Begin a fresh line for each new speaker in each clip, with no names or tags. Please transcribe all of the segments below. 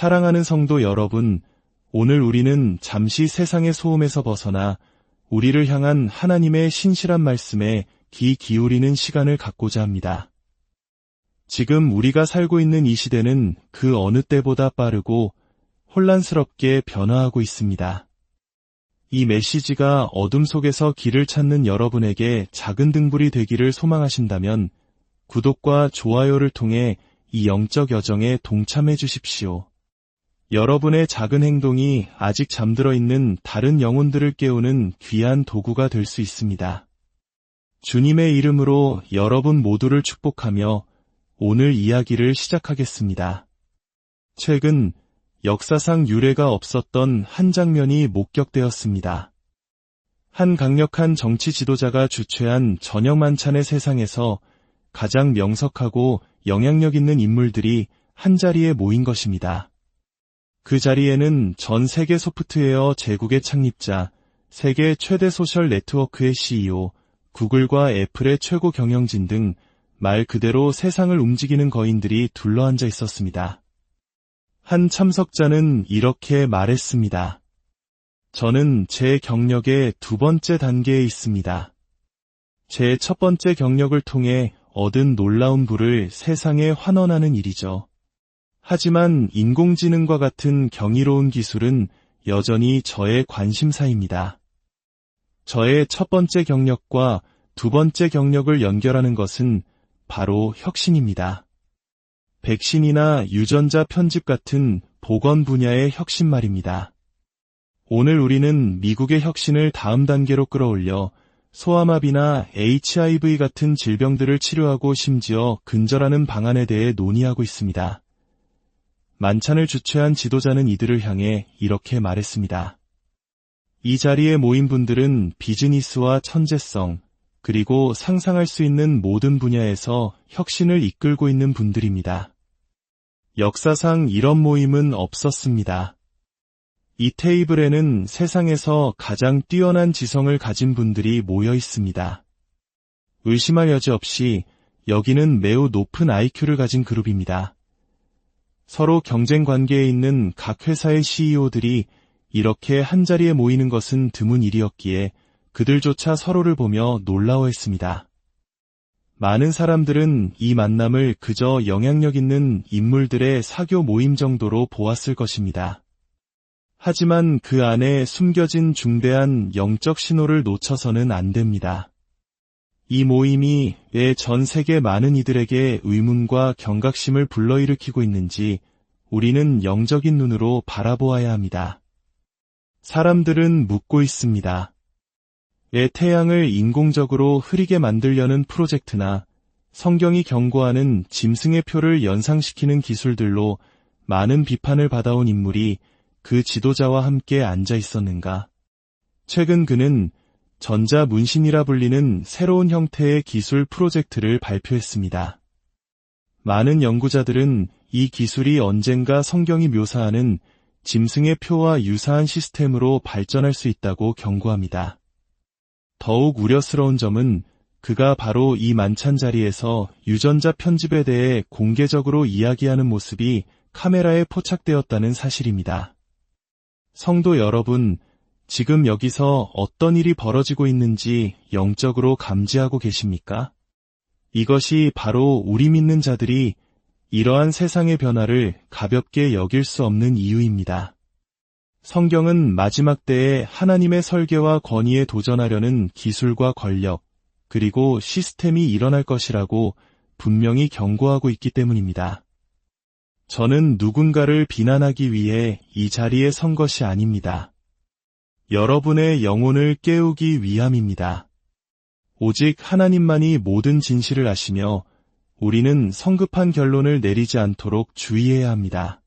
사랑하는 성도 여러분, 오늘 우리는 잠시 세상의 소음에서 벗어나 우리를 향한 하나님의 신실한 말씀에 귀 기울이는 시간을 갖고자 합니다. 지금 우리가 살고 있는 이 시대는 그 어느 때보다 빠르고 혼란스럽게 변화하고 있습니다. 이 메시지가 어둠 속에서 길을 찾는 여러분에게 작은 등불이 되기를 소망하신다면 구독과 좋아요를 통해 이 영적 여정에 동참해 주십시오. 여러분의 작은 행동이 아직 잠들어 있는 다른 영혼들을 깨우는 귀한 도구가 될 수 있습니다. 주님의 이름으로 여러분 모두를 축복하며 오늘 이야기를 시작하겠습니다. 최근 역사상 유례가 없었던 한 장면이 목격되었습니다. 한 강력한 정치 지도자가 주최한 저녁 만찬의 세상에서 가장 명석하고 영향력 있는 인물들이 한자리에 모인 것입니다. 그 자리에는 전 세계 소프트웨어 제국의 창립자, 세계 최대 소셜 네트워크의 CEO, 구글과 애플의 최고 경영진 등 말 그대로 세상을 움직이는 거인들이 둘러앉아 있었습니다. 한 참석자는 이렇게 말했습니다. 저는 제 경력의 두 번째 단계에 있습니다. 제 첫 번째 경력을 통해 얻은 놀라운 부를 세상에 환원하는 일이죠. 하지만 인공지능과 같은 경이로운 기술은 여전히 저의 관심사입니다. 저의 첫 번째 경력과 두 번째 경력을 연결하는 것은 바로 혁신입니다. 백신이나 유전자 편집 같은 보건 분야의 혁신 말입니다. 오늘 우리는 미국의 혁신을 다음 단계로 끌어올려 소아마비나 HIV 같은 질병들을 치료하고 심지어 근절하는 방안에 대해 논의하고 있습니다. 만찬을 주최한 지도자는 이들을 향해 이렇게 말했습니다. 이 자리에 모인 분들은 비즈니스와 천재성, 그리고 상상할 수 있는 모든 분야에서 혁신을 이끌고 있는 분들입니다. 역사상 이런 모임은 없었습니다. 이 테이블에는 세상에서 가장 뛰어난 지성을 가진 분들이 모여 있습니다. 의심할 여지 없이 여기는 매우 높은 IQ를 가진 그룹입니다. 서로 경쟁 관계에 있는 각 회사의 CEO들이 이렇게 한자리에 모이는 것은 드문 일이었기에 그들조차 서로를 보며 놀라워했습니다. 많은 사람들은 이 만남을 그저 영향력 있는 인물들의 사교 모임 정도로 보았을 것입니다. 하지만 그 안에 숨겨진 중대한 영적 신호를 놓쳐서는 안 됩니다. 이 모임이 왜 전 세계 많은 이들에게 의문과 경각심을 불러일으키고 있는지 우리는 영적인 눈으로 바라보아야 합니다. 사람들은 묻고 있습니다. 왜 태양을 인공적으로 흐리게 만들려는 프로젝트나 성경이 경고하는 짐승의 표를 연상시키는 기술들로 많은 비판을 받아온 인물이 그 지도자와 함께 앉아 있었는가? 최근 그는 전자문신이라 불리는 새로운 형태의 기술 프로젝트를 발표했습니다. 많은 연구자들은 이 기술이 언젠가 성경이 묘사하는 짐승의 표와 유사한 시스템으로 발전할 수 있다고 경고합니다. 더욱 우려스러운 점은 그가 바로 이 만찬 자리에서 유전자 편집에 대해 공개적으로 이야기하는 모습이 카메라에 포착되었다는 사실입니다. 성도 여러분, 지금 여기서 어떤 일이 벌어지고 있는지 영적으로 감지하고 계십니까? 이것이 바로 우리 믿는 자들이 이러한 세상의 변화를 가볍게 여길 수 없는 이유입니다. 성경은 마지막 때에 하나님의 설계와 권위에 도전하려는 기술과 권력, 그리고 시스템이 일어날 것이라고 분명히 경고하고 있기 때문입니다. 저는 누군가를 비난하기 위해 이 자리에 선 것이 아닙니다. 여러분의 영혼을 깨우기 위함입니다. 오직 하나님만이 모든 진실을 아시며 우리는 성급한 결론을 내리지 않도록 주의해야 합니다.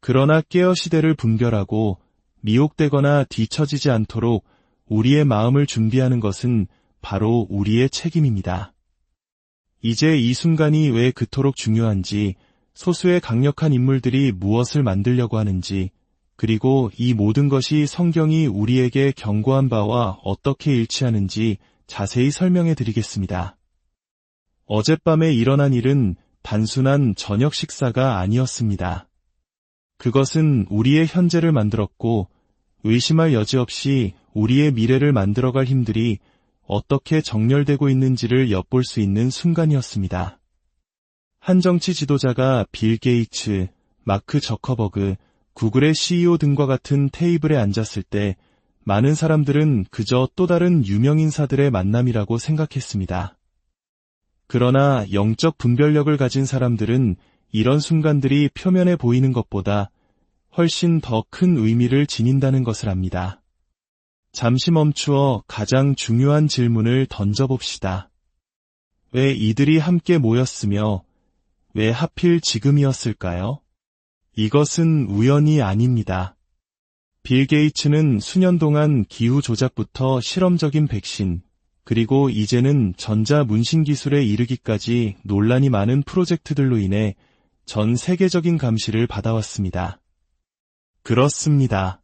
그러나 깨어 시대를 분별하고 미혹되거나 뒤처지지 않도록 우리의 마음을 준비하는 것은 바로 우리의 책임입니다. 이제 이 순간이 왜 그토록 중요한지, 소수의 강력한 인물들이 무엇을 만들려고 하는지, 그리고 이 모든 것이 성경이 우리에게 경고한 바와 어떻게 일치하는지 자세히 설명해 드리겠습니다. 어젯밤에 일어난 일은 단순한 저녁 식사가 아니었습니다. 그것은 우리의 현재를 만들었고 의심할 여지 없이 우리의 미래를 만들어갈 힘들이 어떻게 정렬되고 있는지를 엿볼 수 있는 순간이었습니다. 한 정치 지도자가 빌 게이츠, 마크 저커버그, 구글의 CEO 등과 같은 테이블에 앉았을 때 많은 사람들은 그저 또 다른 유명인사들의 만남이라고 생각했습니다. 그러나 영적 분별력을 가진 사람들은 이런 순간들이 표면에 보이는 것보다 훨씬 더 큰 의미를 지닌다는 것을 압니다. 잠시 멈추어 가장 중요한 질문을 던져봅시다. 왜 이들이 함께 모였으며 왜 하필 지금이었을까요? 이것은 우연이 아닙니다. 빌 게이츠는 수년 동안 기후 조작부터 실험적인 백신, 그리고 이제는 전자 문신 기술에 이르기까지 논란이 많은 프로젝트들로 인해 전 세계적인 감시를 받아왔습니다. 그렇습니다.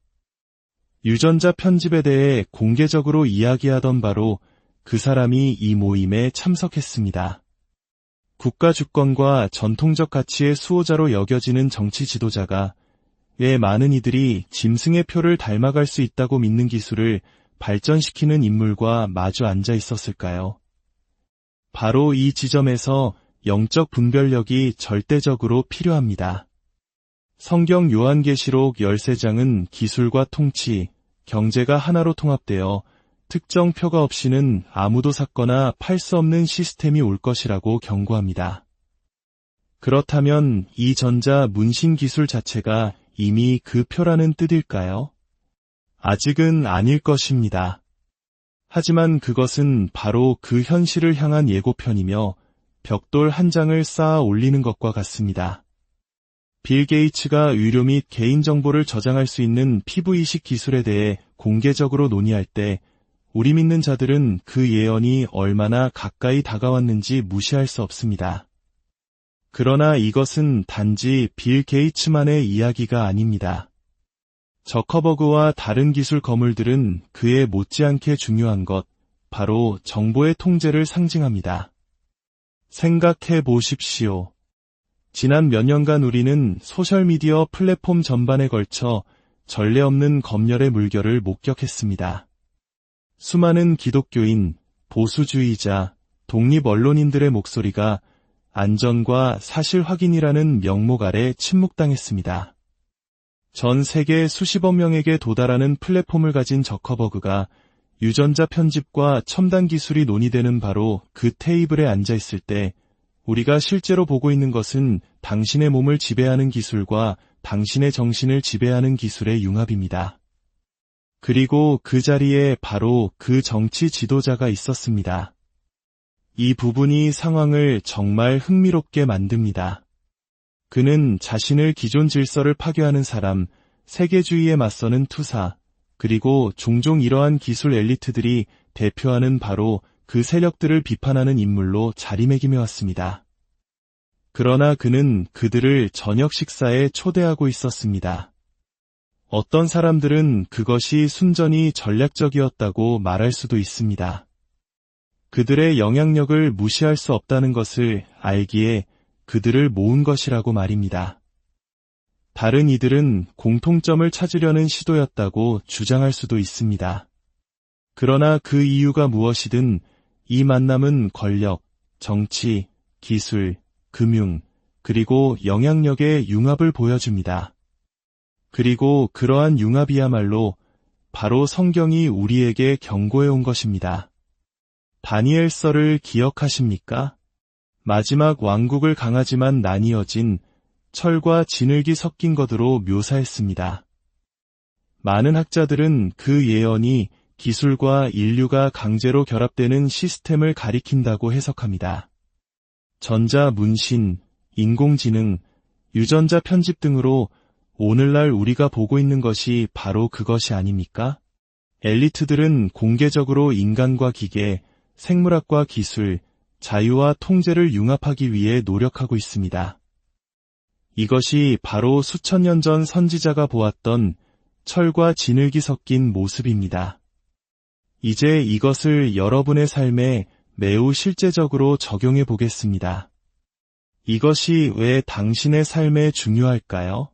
유전자 편집에 대해 공개적으로 이야기하던 바로 그 사람이 이 모임에 참석했습니다. 국가 주권과 전통적 가치의 수호자로 여겨지는 정치 지도자가 왜 많은 이들이 짐승의 표를 닮아갈 수 있다고 믿는 기술을 발전시키는 인물과 마주 앉아 있었을까요? 바로 이 지점에서 영적 분별력이 절대적으로 필요합니다. 성경 요한계시록 13장은 기술과 통치, 경제가 하나로 통합되어 특정 표가 없이는 아무도 샀거나 팔 수 없는 시스템이 올 것이라고 경고합니다. 그렇다면 이 전자 문신 기술 자체가 이미 그 표라는 뜻일까요? 아직은 아닐 것입니다. 하지만 그것은 바로 그 현실을 향한 예고편이며 벽돌 한 장을 쌓아 올리는 것과 같습니다. 빌 게이츠가 의료 및 개인정보를 저장할 수 있는 피부이식 기술에 대해 공개적으로 논의할 때 우리 믿는 자들은 그 예언이 얼마나 가까이 다가왔는지 무시할 수 없습니다. 그러나 이것은 단지 빌 게이츠만의 이야기가 아닙니다. 저커버그와 다른 기술 거물들은 그에 못지않게 중요한 것, 바로 정보의 통제를 상징합니다. 생각해 보십시오. 지난 몇 년간 우리는 소셜미디어 플랫폼 전반에 걸쳐 전례 없는 검열의 물결을 목격했습니다. 수많은 기독교인, 보수주의자, 독립 언론인들의 목소리가 안전과 사실 확인이라는 명목 아래 침묵당했습니다. 전 세계 수십억 명에게 도달하는 플랫폼을 가진 저커버그가 유전자 편집과 첨단 기술이 논의되는 바로 그 테이블에 앉아 있을 때 우리가 실제로 보고 있는 것은 당신의 몸을 지배하는 기술과 당신의 정신을 지배하는 기술의 융합입니다. 그리고 그 자리에 바로 그 정치 지도자가 있었습니다. 이 부분이 상황을 정말 흥미롭게 만듭니다. 그는 자신을 기존 질서를 파괴하는 사람, 세계주의에 맞서는 투사, 그리고 종종 이러한 기술 엘리트들이 대표하는 바로 그 세력들을 비판하는 인물로 자리매김해 왔습니다. 그러나 그는 그들을 저녁 식사에 초대하고 있었습니다. 어떤 사람들은 그것이 순전히 전략적이었다고 말할 수도 있습니다. 그들의 영향력을 무시할 수 없다는 것을 알기에 그들을 모은 것이라고 말입니다. 다른 이들은 공통점을 찾으려는 시도였다고 주장할 수도 있습니다. 그러나 그 이유가 무엇이든 이 만남은 권력, 정치, 기술, 금융, 그리고 영향력의 융합을 보여줍니다. 그리고 그러한 융합이야말로 바로 성경이 우리에게 경고해 온 것입니다. 다니엘서를 기억하십니까? 마지막 왕국을 강하지만 나뉘어진 철과 진흙이 섞인 것으로 묘사했습니다. 많은 학자들은 그 예언이 기술과 인류가 강제로 결합되는 시스템을 가리킨다고 해석합니다. 전자 문신, 인공지능, 유전자 편집 등으로 오늘날 우리가 보고 있는 것이 바로 그것이 아닙니까? 엘리트들은 공개적으로 인간과 기계, 생물학과 기술, 자유와 통제를 융합하기 위해 노력하고 있습니다. 이것이 바로 수천 년 전 선지자가 보았던 철과 진흙이 섞인 모습입니다. 이제 이것을 여러분의 삶에 매우 실제적으로 적용해 보겠습니다. 이것이 왜 당신의 삶에 중요할까요?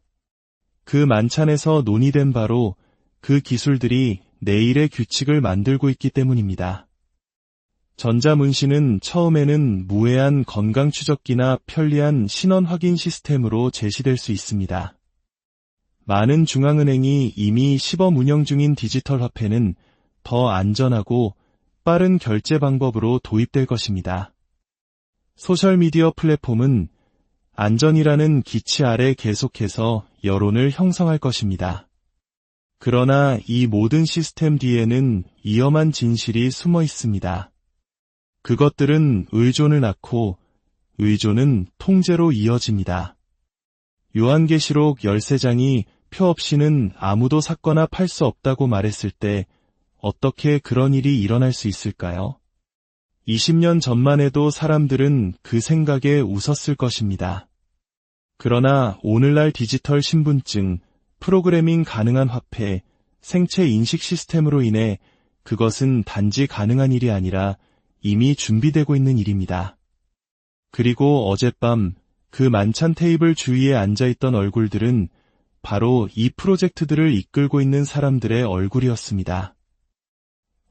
그 만찬에서 논의된 바로 그 기술들이 내일의 규칙을 만들고 있기 때문입니다. 전자문신은 처음에는 무해한 건강 추적기나 편리한 신원 확인 시스템으로 제시될 수 있습니다. 많은 중앙은행이 이미 시범 운영 중인 디지털 화폐는 더 안전하고 빠른 결제 방법으로 도입될 것입니다. 소셜미디어 플랫폼은 안전이라는 기치 아래 계속해서 여론을 형성할 것입니다. 그러나 이 모든 시스템 뒤에는 위험한 진실이 숨어 있습니다. 그것들은 의존을 낳고 의존은 통제로 이어집니다. 요한계시록 13장이 표 없이는 아무도 샀거나 팔 수 없다고 말했을 때 어떻게 그런 일이 일어날 수 있을까요? 20년 전만 해도 사람들은 그 생각에 웃었을 것입니다. 그러나 오늘날 디지털 신분증, 프로그래밍 가능한 화폐, 생체 인식 시스템으로 인해 그것은 단지 가능한 일이 아니라 이미 준비되고 있는 일입니다. 그리고 어젯밤 그 만찬 테이블 주위에 앉아있던 얼굴들은 바로 이 프로젝트들을 이끌고 있는 사람들의 얼굴이었습니다.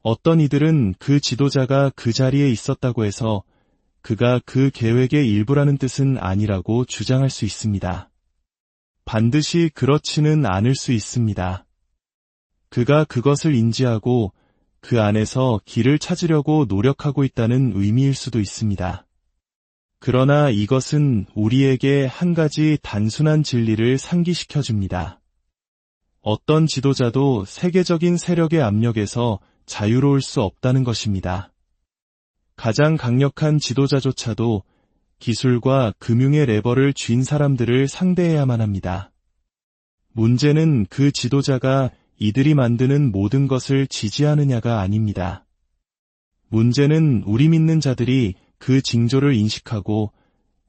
어떤 이들은 그 지도자가 그 자리에 있었다고 해서 그가 그 계획의 일부라는 뜻은 아니라고 주장할 수 있습니다. 반드시 그렇지는 않을 수 있습니다. 그가 그것을 인지하고 그 안에서 길을 찾으려고 노력하고 있다는 의미일 수도 있습니다. 그러나 이것은 우리에게 한 가지 단순한 진리를 상기시켜 줍니다. 어떤 지도자도 세계적인 세력의 압력에서 자유로울 수 없다는 것입니다. 가장 강력한 지도자조차도 기술과 금융의 레버를 쥔 사람들을 상대해야만 합니다. 문제는 그 지도자가 이들이 만드는 모든 것을 지지하느냐가 아닙니다. 문제는 우리 믿는 자들이 그 징조를 인식하고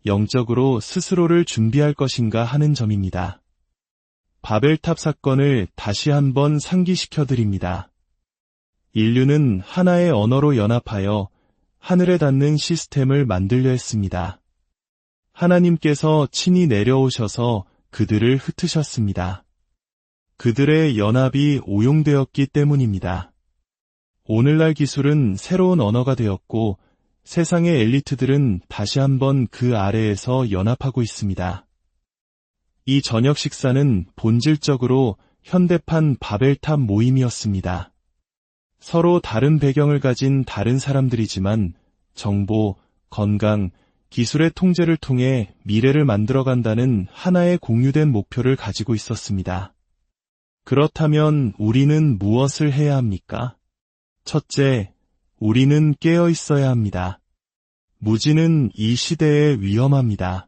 영적으로 스스로를 준비할 것인가 하는 점입니다. 바벨탑 사건을 다시 한번 상기시켜 드립니다. 인류는 하나의 언어로 연합하여 하늘에 닿는 시스템을 만들려 했습니다. 하나님께서 친히 내려오셔서 그들을 흩으셨습니다. 그들의 연합이 오용되었기 때문입니다. 오늘날 기술은 새로운 언어가 되었고 세상의 엘리트들은 다시 한번 그 아래에서 연합하고 있습니다. 이 저녁 식사는 본질적으로 현대판 바벨탑 모임이었습니다. 서로 다른 배경을 가진 다른 사람들이지만 정보, 건강, 기술의 통제를 통해 미래를 만들어간다는 하나의 공유된 목표를 가지고 있었습니다. 그렇다면 우리는 무엇을 해야 합니까? 첫째, 우리는 깨어 있어야 합니다. 무지는 이 시대에 위험합니다.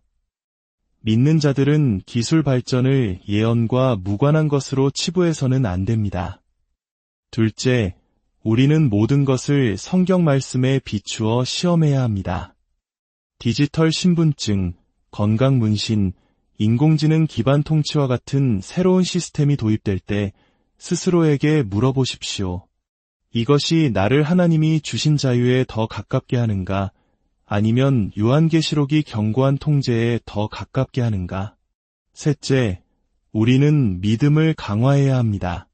믿는 자들은 기술 발전을 예언과 무관한 것으로 치부해서는 안 됩니다. 둘째, 우리는 모든 것을 성경 말씀에 비추어 시험해야 합니다. 디지털 신분증, 건강 문신, 인공지능 기반 통치와 같은 새로운 시스템이 도입될 때 스스로에게 물어보십시오. 이것이 나를 하나님이 주신 자유에 더 가깝게 하는가? 아니면 요한계시록이 경고한 통제에 더 가깝게 하는가? 셋째, 우리는 믿음을 강화해야 합니다.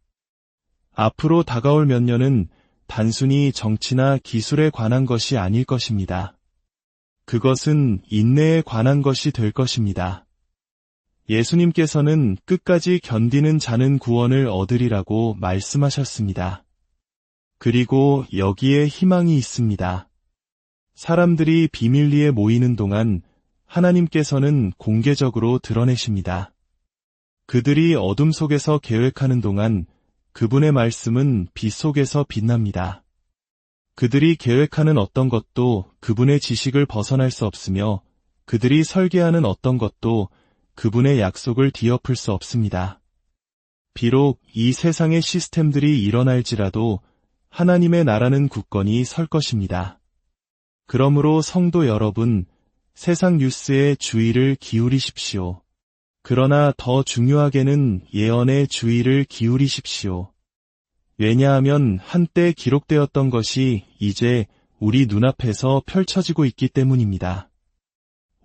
앞으로 다가올 몇 년은 단순히 정치나 기술에 관한 것이 아닐 것입니다. 그것은 인내에 관한 것이 될 것입니다. 예수님께서는 끝까지 견디는 자는 구원을 얻으리라고 말씀하셨습니다. 그리고 여기에 희망이 있습니다. 사람들이 비밀리에 모이는 동안 하나님께서는 공개적으로 드러내십니다. 그들이 어둠 속에서 계획하는 동안 그분의 말씀은 빛 속에서 빛납니다. 그들이 계획하는 어떤 것도 그분의 지식을 벗어날 수 없으며 그들이 설계하는 어떤 것도 그분의 약속을 뒤엎을 수 없습니다. 비록 이 세상의 시스템들이 일어날지라도 하나님의 나라는 굳건히 설 것입니다. 그러므로 성도 여러분, 세상 뉴스에 주의를 기울이십시오. 그러나 더 중요하게는 예언에 주의를 기울이십시오. 왜냐하면 한때 기록되었던 것이 이제 우리 눈앞에서 펼쳐지고 있기 때문입니다.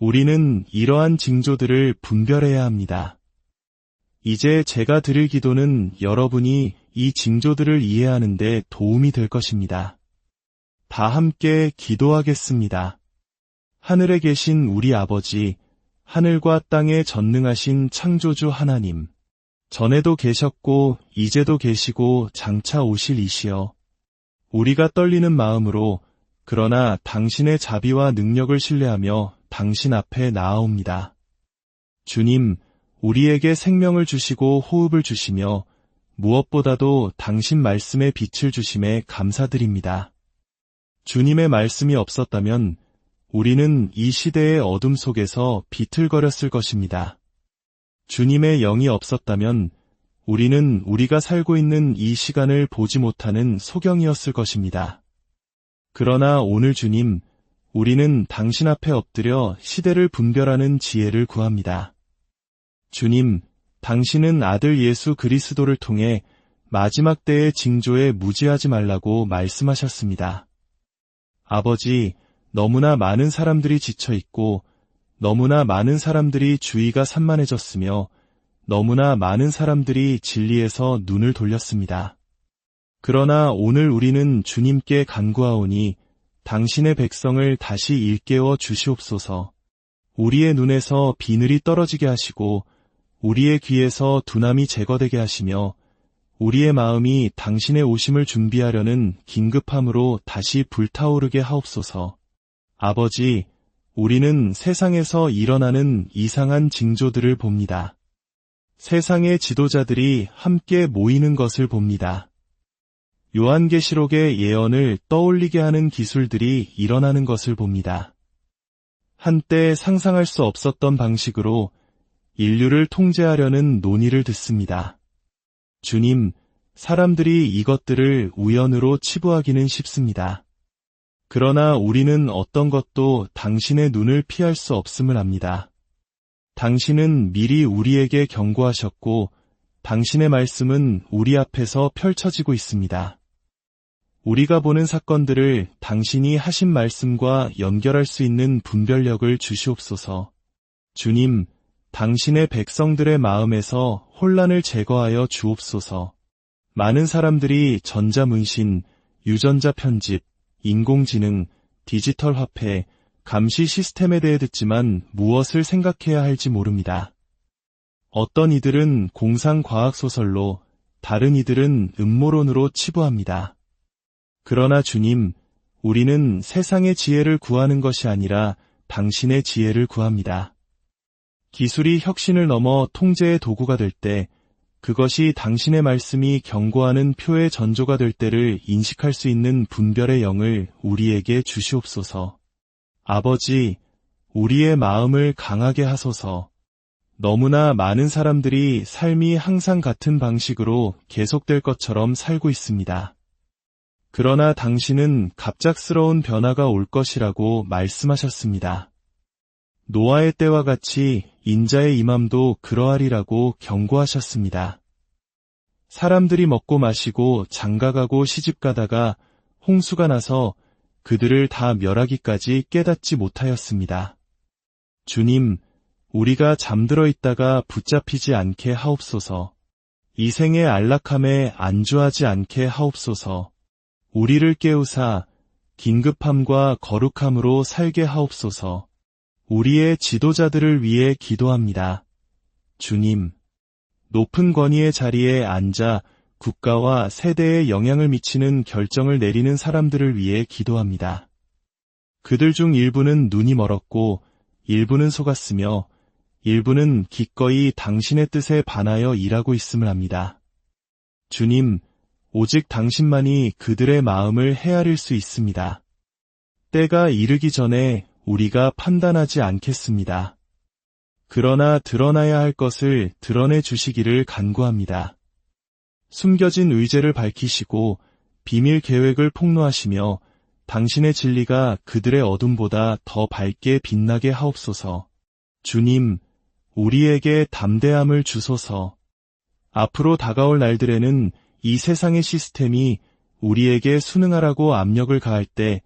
우리는 이러한 징조들을 분별해야 합니다. 이제 제가 드릴 기도는 여러분이 이 징조들을 이해하는데 도움이 될 것입니다. 다 함께 기도하겠습니다. 하늘에 계신 우리 아버지, 하늘과 땅에 전능하신 창조주 하나님, 전에도 계셨고 이제도 계시고 장차 오실 이시여. 우리가 떨리는 마음으로 그러나 당신의 자비와 능력을 신뢰하며 당신 앞에 나아옵니다. 주님, 우리에게 생명을 주시고 호흡을 주시며 무엇보다도 당신 말씀의 빛을 주심에 감사드립니다. 주님의 말씀이 없었다면 우리는 이 시대의 어둠 속에서 비틀거렸을 것입니다. 주님의 영이 없었다면 우리는 우리가 살고 있는 이 시간을 보지 못하는 소경이었을 것입니다. 그러나 오늘 주님, 우리는 당신 앞에 엎드려 시대를 분별하는 지혜를 구합니다. 주님, 당신은 아들 예수 그리스도를 통해 마지막 때의 징조에 무지하지 말라고 말씀하셨습니다. 아버지, 너무나 많은 사람들이 지쳐 있고 너무나 많은 사람들이 주의가 산만해졌으며 너무나 많은 사람들이 진리에서 눈을 돌렸습니다. 그러나 오늘 우리는 주님께 간구하오니 당신의 백성을 다시 일깨워 주시옵소서. 우리의 눈에서 비늘이 떨어지게 하시고 우리의 귀에서 두남이 제거되게 하시며 우리의 마음이 당신의 오심을 준비하려는 긴급함으로 다시 불타오르게 하옵소서. 아버지, 우리는 세상에서 일어나는 이상한 징조들을 봅니다. 세상의 지도자들이 함께 모이는 것을 봅니다. 요한계시록의 예언을 떠올리게 하는 기술들이 일어나는 것을 봅니다. 한때 상상할 수 없었던 방식으로 인류를 통제하려는 논의를 듣습니다. 주님, 사람들이 이것들을 우연으로 치부하기는 쉽습니다. 그러나 우리는 어떤 것도 당신의 눈을 피할 수 없음을 압니다. 당신은 미리 우리에게 경고하셨고 당신의 말씀은 우리 앞에서 펼쳐지고 있습니다. 우리가 보는 사건들을 당신이 하신 말씀과 연결할 수 있는 분별력을 주시옵소서. 주님, 당신의 백성들의 마음에서 혼란을 제거하여 주옵소서. 많은 사람들이 전자문신, 유전자 편집, 인공지능, 디지털 화폐, 감시 시스템에 대해 듣지만 무엇을 생각해야 할지 모릅니다. 어떤 이들은 공상과학소설로, 다른 이들은 음모론으로 치부합니다. 그러나 주님, 우리는 세상의 지혜를 구하는 것이 아니라 당신의 지혜를 구합니다. 기술이 혁신을 넘어 통제의 도구가 될 때, 그것이 당신의 말씀이 경고하는 표의 전조가 될 때를 인식할 수 있는 분별의 영을 우리에게 주시옵소서. 아버지, 우리의 마음을 강하게 하소서. 너무나 많은 사람들이 삶이 항상 같은 방식으로 계속될 것처럼 살고 있습니다. 그러나 당신은 갑작스러운 변화가 올 것이라고 말씀하셨습니다. 노아의 때와 같이 인자의 임함도 그러하리라고 경고하셨습니다. 사람들이 먹고 마시고 장가가고 시집가다가 홍수가 나서 그들을 다 멸하기까지 깨닫지 못하였습니다. 주님, 우리가 잠들어 있다가 붙잡히지 않게 하옵소서. 이 생의 안락함에 안주하지 않게 하옵소서. 우리를 깨우사 긴급함과 거룩함으로 살게 하옵소서. 우리의 지도자들을 위해 기도합니다. 주님, 높은 권위의 자리에 앉아 국가와 세대에 영향을 미치는 결정을 내리는 사람들을 위해 기도합니다. 그들 중 일부는 눈이 멀었고 일부는 속았으며 일부는 기꺼이 당신의 뜻에 반하여 일하고 있음을 합니다. 주님, 오직 당신만이 그들의 마음을 헤아릴 수 있습니다. 때가 이르기 전에 우리가 판단하지 않겠습니다. 그러나 드러나야 할 것을 드러내 주시기를 간구합니다. 숨겨진 의제를 밝히시고 비밀 계획을 폭로하시며 당신의 진리가 그들의 어둠보다 더 밝게 빛나게 하옵소서. 주님, 우리에게 담대함을 주소서. 앞으로 다가올 날들에는 이 세상의 시스템이 우리에게 순응하라고 압력을 가할 때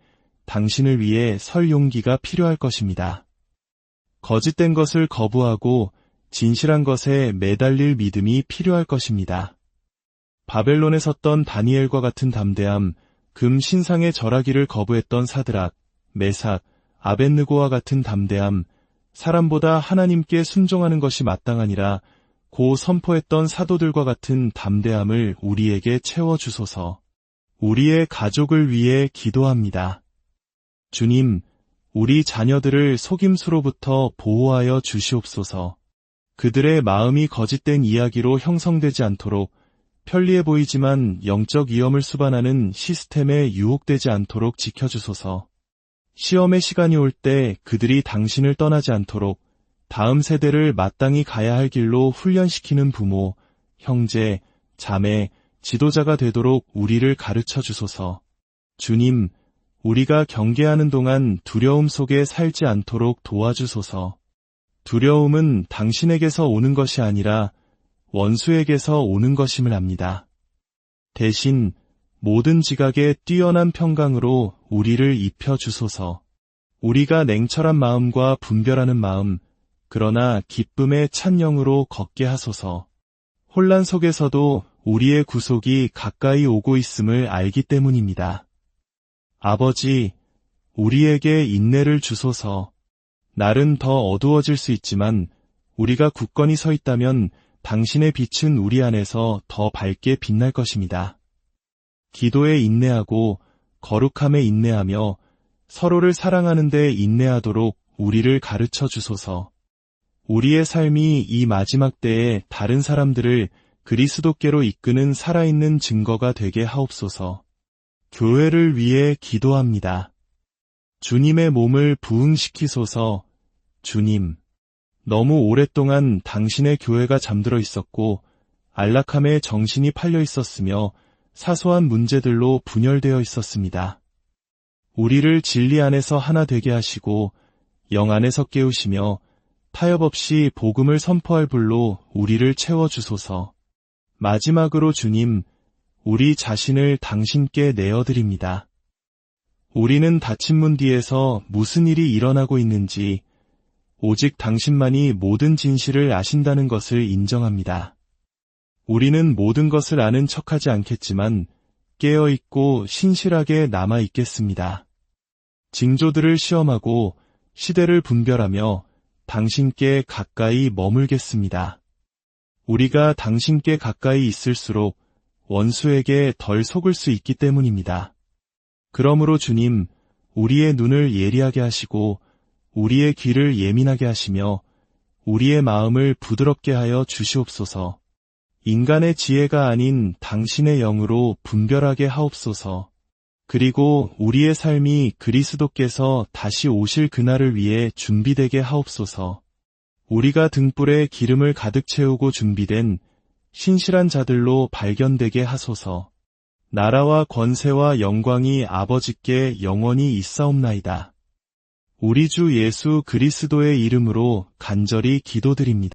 당신을 위해 설 용기가 필요할 것입니다. 거짓된 것을 거부하고 진실한 것에 매달릴 믿음이 필요할 것입니다. 바벨론에 섰던 다니엘과 같은 담대함, 금 신상의 절하기를 거부했던 사드락, 메삭, 아벤느고와 같은 담대함, 사람보다 하나님께 순종하는 것이 마땅하니라 고 선포했던 사도들과 같은 담대함을 우리에게 채워주소서. 우리의 가족을 위해 기도합니다. 주님, 우리 자녀들을 속임수로부터 보호하여 주시옵소서. 그들의 마음이 거짓된 이야기로 형성되지 않도록 편리해 보이지만 영적 위험을 수반하는 시스템에 유혹되지 않도록 지켜주소서. 시험의 시간이 올 때 그들이 당신을 떠나지 않도록 다음 세대를 마땅히 가야 할 길로 훈련시키는 부모, 형제, 자매, 지도자가 되도록 우리를 가르쳐 주소서. 주님, 우리가 경계하는 동안 두려움 속에 살지 않도록 도와주소서. 두려움은 당신에게서 오는 것이 아니라 원수에게서 오는 것임을 압니다. 대신 모든 지각에 뛰어난 평강으로 우리를 입혀 주소서. 우리가 냉철한 마음과 분별하는 마음, 그러나 기쁨의 찬 영으로 걷게 하소서. 혼란 속에서도 우리의 구속이 가까이 오고 있음을 알기 때문입니다. 아버지, 우리에게 인내를 주소서. 날은 더 어두워질 수 있지만 우리가 굳건히 서 있다면 당신의 빛은 우리 안에서 더 밝게 빛날 것입니다. 기도에 인내하고 거룩함에 인내하며 서로를 사랑하는 데 인내하도록 우리를 가르쳐 주소서. 우리의 삶이 이 마지막 때에 다른 사람들을 그리스도께로 이끄는 살아있는 증거가 되게 하옵소서. 교회를 위해 기도합니다. 주님의 몸을 부흥시키소서. 주님, 너무 오랫동안 당신의 교회가 잠들어 있었고 안락함에 정신이 팔려 있었으며 사소한 문제들로 분열되어 있었습니다. 우리를 진리 안에서 하나 되게 하시고 영 안에서 깨우시며 타협 없이 복음을 선포할 불로 우리를 채워주소서. 마지막으로 주님, 우리 자신을 당신께 내어드립니다. 우리는 닫힌 문 뒤에서 무슨 일이 일어나고 있는지 오직 당신만이 모든 진실을 아신다는 것을 인정합니다. 우리는 모든 것을 아는 척하지 않겠지만 깨어있고 신실하게 남아있겠습니다. 징조들을 시험하고 시대를 분별하며 당신께 가까이 머물겠습니다. 우리가 당신께 가까이 있을수록 원수에게 덜 속을 수 있기 때문입니다. 그러므로 주님, 우리의 눈을 예리하게 하시고 우리의 귀를 예민하게 하시며 우리의 마음을 부드럽게 하여 주시옵소서. 인간의 지혜가 아닌 당신의 영으로 분별하게 하옵소서. 그리고 우리의 삶이 그리스도께서 다시 오실 그날을 위해 준비되게 하옵소서. 우리가 등불에 기름을 가득 채우고 준비된 신실한 자들로 발견되게 하소서. 나라와 권세와 영광이 아버지께 영원히 있사옵나이다. 우리 주 예수 그리스도의 이름으로 간절히 기도드립니다.